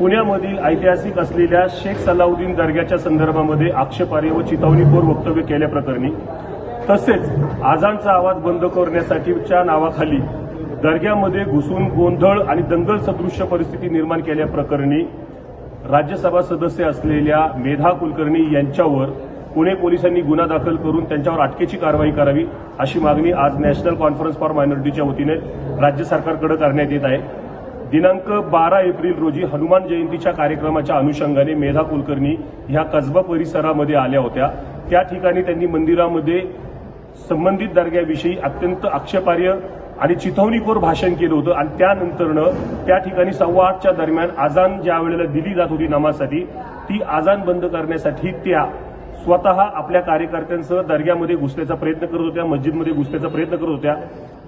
पुण्यामधील ऐतिहासिक असलेल्या शेख सलाउद्दीन दर्ग्याच्या संदर्भामध्ये आक्षेपार्ह व चिथावणीखोर वक्तव्य केल्याप्रकरणी तसेच आजानचा आवाज बंद करण्यासाठीच्या नावाखाली दर्ग्यामध्ये घुसून गोंधळ आणि दंगल सदृश्य परिस्थिती निर्माण केल्याप्रकरणी राज्यसभा सदस्य असलेल्या मेधा कुलकर्णी यांच्यावर पुणे पोलिसांनी गुन्हा दाखल करून त्यांच्यावर अटकेची कारवाई करावी अशी मागणी आज नॅशनल कॉन्फरन्स फॉर मायनॉरिटीच्या वतीने राज्य सरकारकडे करण्यात येत आहे. दिनांक बारा एप्रिल रोजी हनुमान जयंतीच्या कार्यक्रमाच्या अनुषंगाने मेधा कुलकर्णी ह्या कसबा परिसरामध्ये आल्या होत्या. त्या ठिकाणी त्यांनी मंदिरामध्ये संबंधित दर्ग्याविषयी अत्यंत आक्षेपार्य आणि चिथावणीखोर भाषण केलं होतं आणि त्यानंतरनं त्या ठिकाणी सव्वा आठच्या दरम्यान आजान ज्या वेळेला दिली जात होती नमाजसाठी ती आजान बंद करण्यासाठी त्या स्वतः आपल्या कार्यकर्त्यांसह दर्ग्यामध्ये घुसण्याचा प्रयत्न करत होत्या मस्जिदमध्ये घुसण्याचा प्रयत्न करत होत्या.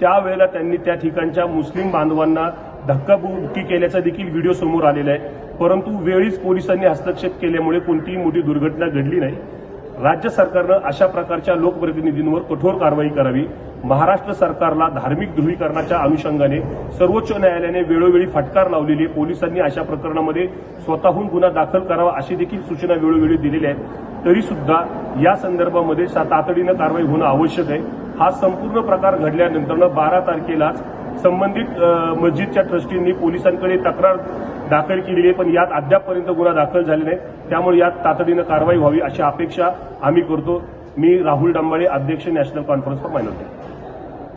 त्यावेळेला त्यांनी त्या ठिकाणच्या मुस्लिम बांधवांना धक्काबुक्की केल्याचा देखील व्हिडिओ समोर आलेला आहे. परंतु वेळीच पोलिसांनी हस्तक्षेप केल्यामुळे कोणतीही मोठी दुर्घटना घडली नाही. राज्य सरकारनं अशा प्रकारच्या लोकप्रतिनिधींवर कठोर कारवाई करावी. महाराष्ट्र सरकारला धार्मिक ध्रुवीकरणाच्या अनुषंगाने सर्वोच्च न्यायालयाने वेळोवेळी फटकार लावलेली आहे. पोलिसांनी अशा प्रकरणामध्ये स्वतःहून गुन्हा दाखल करावा अशी देखील सूचना वेळोवेळी दिलेल्या आहेत. तरी सुद्धा या संदर्भामध्ये सा- तातडीनं कारवाई होणं आवश्यक आहे. हा संपूर्ण प्रकार घडल्यानंतर बारा तारखेलाच संबंधित मस्जिदच्या ट्रस्टींनी पोलिसांकडे तक्रार दाखल केलेली आहे पण यात अद्यापपर्यंत गुन्हा दाखल झाले नाही. त्यामुळे यात तातडीनं कारवाई व्हावी अशी अपेक्षा आम्ही करतो. मी राहुल डांबाळे अध्यक्ष नॅशनल कॉन्फरन्स फॉर मायनॉरिटी.